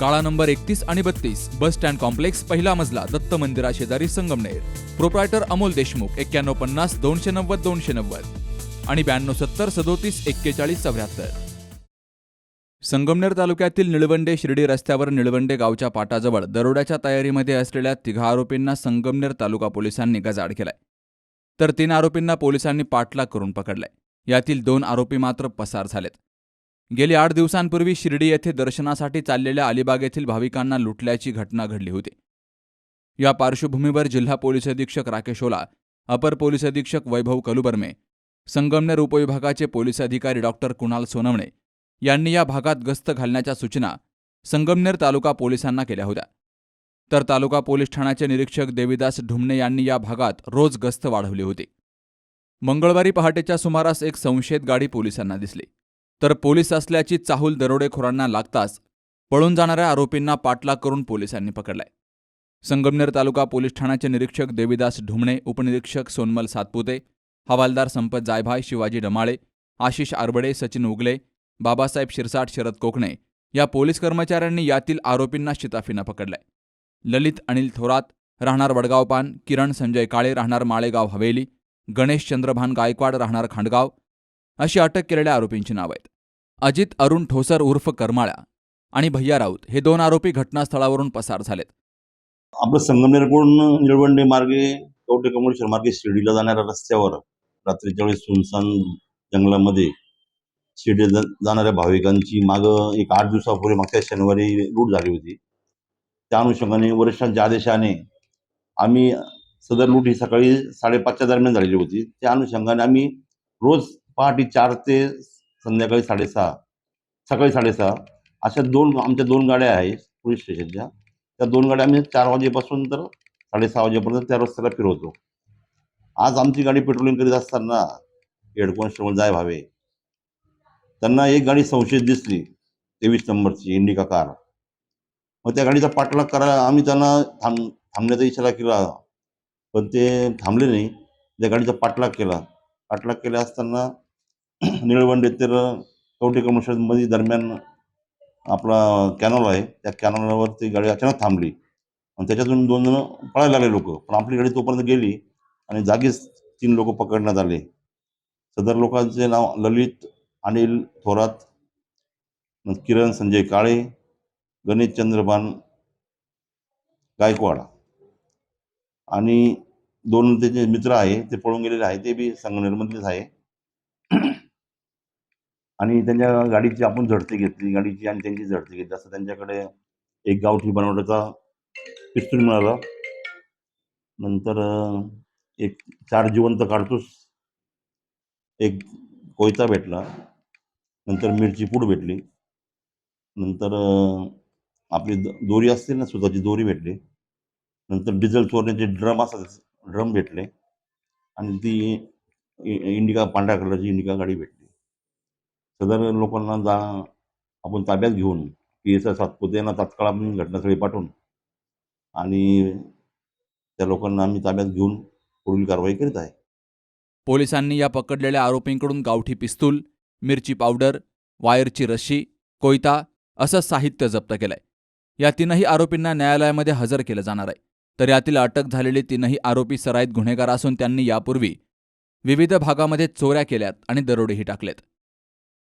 काळा नंबर एकतीस आणि बत्तीस बस स्टँड कॉम्प्लेक्स पहिला मजला दत्त मंदिरा शेजारी संगमनेर. प्रोप्रायटर अमोल देशमुख एक्क्याण्णव पन्नास दोनशे नव्वद दोनशे नव्वद. आणि ब्याण्णव सत्तर सदोतीस एक्केचाळीस चौऱ्याहत्तर. संगमनेर तालुक्यातील निळवंडे शिर्डी रस्त्यावर निळवंडे गावच्या पाटाजवळ दरोड्याच्या तयारीमध्ये असलेल्या तिघा आरोपींना संगमनेर तालुका पोलिसांनी गजाड केलाय. तर तीन आरोपींना पोलिसांनी पाठलाग करून पकडलाय. यातील दोन आरोपी मात्र पसार झालेत. गेली आठ दिवसांपूर्वी शिर्डी येथे दर्शनासाठी चाललेल्या अलिबाग येथील भाविकांना लुटल्याची घटना घडली होती. या पार्श्वभूमीवर जिल्हा पोलीस अधीक्षक राकेश ओला अपर पोलीस अधीक्षक वैभव कलुबर्मे संगमनेर उपविभागाचे पोलीस अधिकारी डॉक्टर कुणाल सोनवणे यांनी या भागात गस्त घालण्याच्या सूचना संगमनेर तालुका पोलिसांना केल्या होत्या. तर तालुका पोलीस ठाण्याचे निरीक्षक देवीदास ढुमणे यांनी या भागात रोज गस्त वाढवली होती. मंगळवारी पहाटेच्या सुमारास एक संशयित गाडी पोलिसांना दिसली. तर पोलीस असल्याची चाहूल दरोडेखोरांना लागताच पळून जाणाऱ्या आरोपींना पाठलाग करून पोलिसांनी पकडलाय. संगमनेर तालुका पोलीस ठाण्याचे निरीक्षक देविदास ढुमणे उपनिरीक्षक सोनमल सातपुते हवालदार संपत जायभाय शिवाजी डमाळे आशिष आरबडे सचिन उगले बाबासाहेब शिरसाट शरद कोकणे या पोलीस कर्मचाऱ्यांनी यातील आरोपींना शिताफीनं पकडलाय. ललित अनिल थोरात राहणार वडगावपान किरण संजय काळे राहणार माळेगाव हवेली गणेश चंद्रभान गायकवाड राहणार खांडगाव अशी अटक केलेल्या आरोपींची नाव आहेत. अजित अरुण ठोसर उर्फ करमाळ्या आणि भैया राऊत हे दोन आरोपी घटनास्थळावरून पसार झालेत. आपलं संगमनेरकडून निळवंडे मार्गे कवटे कमळेश्वर मार्गे शिर्डीला जाणाऱ्या रस्त्यावर रात्रीच्या वेळेस सुनसान जंगलामध्ये शिर्डी जाणाऱ्या भाविकांची माग एक आठ दिवसापूर्वी मागच्या शनिवारी लूट झाली होती. त्या अनुषंगाने वरिष्ठांच्या आदेशाने आम्ही सदर लूट ही सकाळी साडेपाचच्या दरम्यान झालेली होती. त्या अनुषंगाने आम्ही रोज पहाटे चार ते संध्याकाळी साडेसहा सकाळी साडेसहा अशा दोन आमच्या दोन गाड्या आहेत पोलीस स्टेशनच्या त्या दोन गाड्या आम्ही चार वाजेपासून तर साडेसहा वाजेपर्यंत त्या रस्त्याला फिरवतो. आज आमची गाडी पेट्रोलिंग करीत असताना हेड कॉन्स्टेबल जाय भावे त्यांना एक गाडी संशयित दिसली तेवीस नंबरची इंडिका कार. मग त्या गाडीचा पाठलाग करा आम्ही त्यांना थांब थांबण्याचा इशारा केला. पण ते थांबले नाही. त्या गाडीचा पाठलाग केला. पाठलाग केला असताना निळवंडे तर कवटे कमर्शियलमध्ये दरम्यान आपला कॅनॉल आहे. त्या कॅनॉलवर ती गाडी अचानक थांबली. आणि त्याच्यातून दोन जण पळायला लागले लोक. पण आपली गाडी तोपर्यंत गेली आणि जागीच तीन लोक पकडण्यात आले. सदर लोकांचे नाव ललित अनिल थोरात किरण संजय काळे गणेश चंद्रभान गायकवाड. आणि दोन त्याचे मित्र आहे ते पळून गेलेले आहे. ते बी संगमनेरमधलेच आहे. आणि त्यांच्या गाडीची आपण झडती घेतली गाडीची आणि त्यांची झडती घेतली. असं त्यांच्याकडे एक गावठी बनवण्याचा पिस्तूल मिळाला. नंतर एक चार जिवंत काढतूस एक कोयता भेटला. नंतर मिरची पूड भेटली. नंतर आपली द- दोरी असते ना स्वतःची दोरी भेटली. नंतर डिझेल चोरण्याचे ड्रम असतात ड्रम भेटले. आणि ती इंडिका पांढऱ्या कलरची इंडिका गाडी भेटली. सदर लोकांना जा आपण ताब्यात घेऊन पी एस आय सातपुते यांना तात्काळ आपण घटनास्थळी पाठवून. आणि त्या लोकांना आम्ही ताब्यात घेऊन पुढील कारवाई करीत आहे. पोलिसांनी या पकडलेल्या आरोपींकडून गावठी पिस्तूल मिरची पावडर वायरची रशी कोयता असं साहित्य जप्त केलंय. या तीनही आरोपींना न्यायालयामध्ये हजर केलं जाणार आहे. तर यातील अटक झालेले तीनही आरोपी सराईत गुन्हेगार असून त्यांनी यापूर्वी विविध भागामध्ये चोऱ्या केल्यात आणि दरोडेही टाकलेत.